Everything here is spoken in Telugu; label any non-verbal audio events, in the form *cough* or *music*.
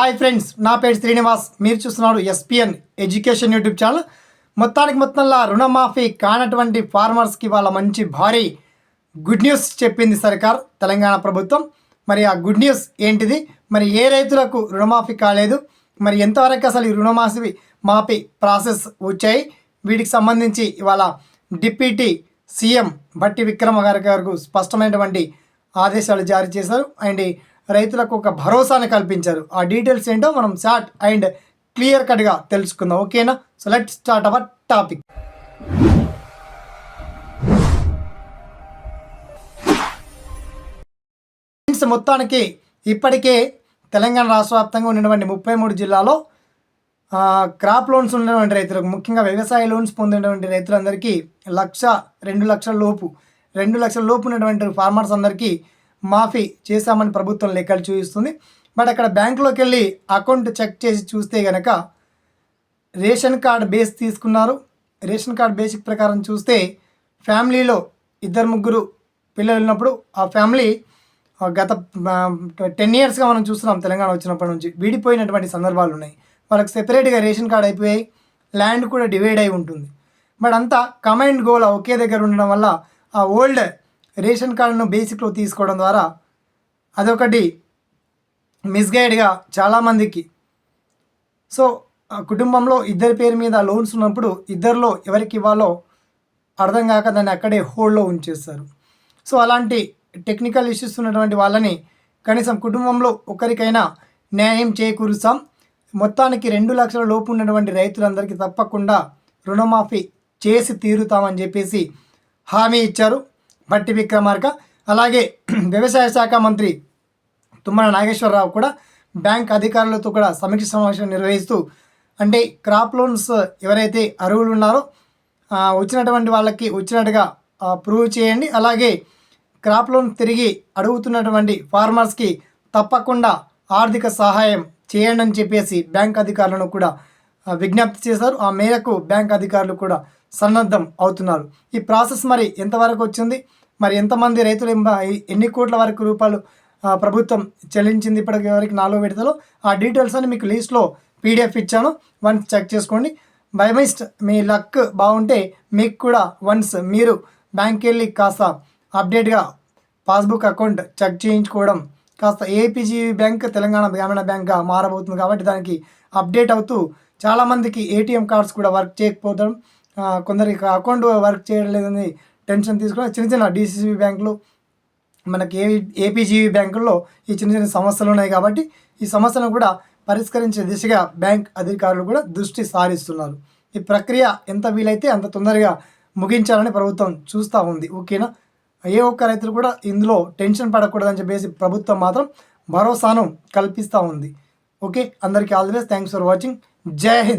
హాయ్ ఫ్రెండ్స్ నా పేరు శ్రీనివాస్. మీరు చూస్తున్నారు ఎస్పిఎన్ ఎడ్యుకేషన్ యూట్యూబ్ ఛానల్. మొత్తానికి మొత్తంలో రుణమాఫీ కానటువంటి ఫార్మర్స్కి వాళ్ళ మంచి భారీ గుడ్ న్యూస్ చెప్పింది సర్కార్ తెలంగాణ ప్రభుత్వం. మరి ఆ గుడ్ న్యూస్ ఏంటిది? మరి ఏ రైతులకు రుణమాఫీ కాలేదు? మరి ఎంతవరకు అసలు ఈ రుణమాఫీ మాఫీ ప్రాసెస్ వచ్చాయి? వీటికి సంబంధించి ఇవాళ డిప్యూటీ సీఎం భట్టి విక్రమ గారి గారు స్పష్టమైనటువంటి ఆదేశాలు జారీ చేశారు. అండ్ రైతులకు ఒక భరోసాను కల్పించారు. ఆ డీటెయిల్స్ ఏంటో మనం షార్ట్ అండ్ క్లియర్ కట్గా తెలుసుకుందాం. ఓకేనా? So let start our topic. మొత్తానికి ఇప్పటికే తెలంగాణ రాష్ట్ర వ్యాప్తంగా ఉన్నటువంటి ముప్పై మూడు జిల్లాలో క్రాప్ లోన్స్ ఉన్నటువంటి రైతులకు ముఖ్యంగా వ్యవసాయ లోన్స్ పొందినటువంటి రైతులందరికీ లక్ష రెండు లక్షల లోపు రెండు లక్షల లోపు ఉన్నటువంటి ఫార్మర్స్ అందరికీ మాఫీ చేశామని ప్రభుత్వం లెక్కలు చూపిస్తుంది. బట్ అక్కడ బ్యాంకులోకి వెళ్ళి అకౌంట్ చెక్ చేసి చూస్తే కనుక రేషన్ కార్డ్ బేస్ తీసుకున్నారు. రేషన్ కార్డ్ బేసిక్ ప్రకారం చూస్తే ఫ్యామిలీలో ఇద్దరు ముగ్గురు పిల్లలు ఉన్నప్పుడు ఆ ఫ్యామిలీ గత టెన్ ఇయర్స్గా మనం చూస్తున్నాం తెలంగాణ వచ్చినప్పటి నుంచి. విడిపోయినటువంటి సందర్భాలు ఉన్నాయి. వాళ్ళకి సెపరేట్గా రేషన్ కార్డ్ అయిపోయాయి ల్యాండ్ కూడా డివైడ్ అయి ఉంటుంది. బట్ అంతా కమైండ్ గోల్ ఒకే దగ్గర ఉండడం వల్ల ఆ ఓల్డ్ రేషన్ కార్డును బేసిక్లో తీసుకోవడం ద్వారా అదొకటి మిస్గైడ్గా చాలామందికి. సో కుటుంబంలో ఇద్దరి పేరు మీద లోన్స్ ఉన్నప్పుడు ఇద్దరిలో ఎవరికి ఇవ్వాలో అర్థం కాక దాన్ని అక్కడే హోల్డ్లో ఉంచేస్తారు. సో అలాంటి టెక్నికల్ ఇష్యూస్ ఉన్నటువంటి వాళ్ళని కనీసం కుటుంబంలో ఒకరికైనా న్యాయం చేకూరుస్తాం. మొత్తానికి రెండు లక్షల లోపు ఉన్నటువంటి రైతులందరికీ తప్పకుండా రుణమాఫీ చేసి తీరుతామని చెప్పేసి హామీ ఇచ్చారు. బట్టి విక్రమార్క. అలాగే *clears throat* వ్యవసాయ శాఖ మంత్రి తుమ్మల నాగేశ్వరరావు కూడా బ్యాంక్ అధికారులతో కూడా సమీక్ష సమావేశం నిర్వహిస్తూ అంటే క్రాప్ లోన్స్ ఎవరైతే అర్హులు ఉన్నారో వచ్చినటువంటి వాళ్ళకి వచ్చినట్టుగా ప్రూవ్ చేయండి. అలాగే క్రాప్ లోన్ తిరిగి అడుగుతున్నటువంటి ఫార్మర్స్కి తప్పకుండా ఆర్థిక సహాయం చేయండి అని చెప్పేసి బ్యాంక్ అధికారులను కూడా విజ్ఞప్తి చేశారు. ఆ మేరకు బ్యాంక్ అధికారులు కూడా సన్నద్ధం అవుతున్నారు. ఈ ప్రాసెస్ మరి ఎంతవరకు వచ్చింది? మరి ఎంతమంది రైతులు ఎన్ని కోట్ల వరకు రూపాయలు ప్రభుత్వం చెల్లించింది ఇప్పటికి వరకు నాలుగు విడతలో? ఆ డీటెయిల్స్ అని మీకు లీస్ట్లో పీడిఎఫ్ ఇచ్చాను. వన్స్ చెక్ చేసుకోండి. బై మిస్ట్ మీ లక్ బాగుంటే మీకు కూడా వన్స్ మీరు బ్యాంక్కి వెళ్ళి కాస్త అప్డేట్గా పాస్బుక్ అకౌంట్ చెక్ చేయించుకోవడం కాస్త ఏపీజీ బ్యాంక్ తెలంగాణ గ్రామీణ బ్యాంక్గా మారబోతుంది కాబట్టి దానికి అప్డేట్ అవుతూ చాలామందికి ఏటీఎం కార్డ్స్ కూడా వర్క్ చేయకపోవడం కొందరికి అకౌంట్ వర్క్ చేయలేదని టెన్షన్ తీసుకోవాలి చిన్న చిన్న డిసిసిబి బ్యాంకులు మనకి ఏ ఏపీజీవి బ్యాంకుల్లో ఈ చిన్న చిన్న సమస్యలు ఉన్నాయి కాబట్టి ఈ సమస్యలను కూడా పరిష్కరించే దిశగా బ్యాంక్ అధికారులు కూడా దృష్టి సారిస్తున్నారు. ఈ ప్రక్రియ ఎంత వీలైతే అంత తొందరగా ముగించాలని ప్రభుత్వం చూస్తూ ఉంది. ఓకేనా? ఏ ఒక్క రైతులు కూడా ఇందులో టెన్షన్ పడకూడదని చెప్పేసి ప్రభుత్వం మాత్రం భరోసాను కల్పిస్తూ ఉంది. ఓకే? అందరికీ all the best. Thanks for watching. Jai Hind!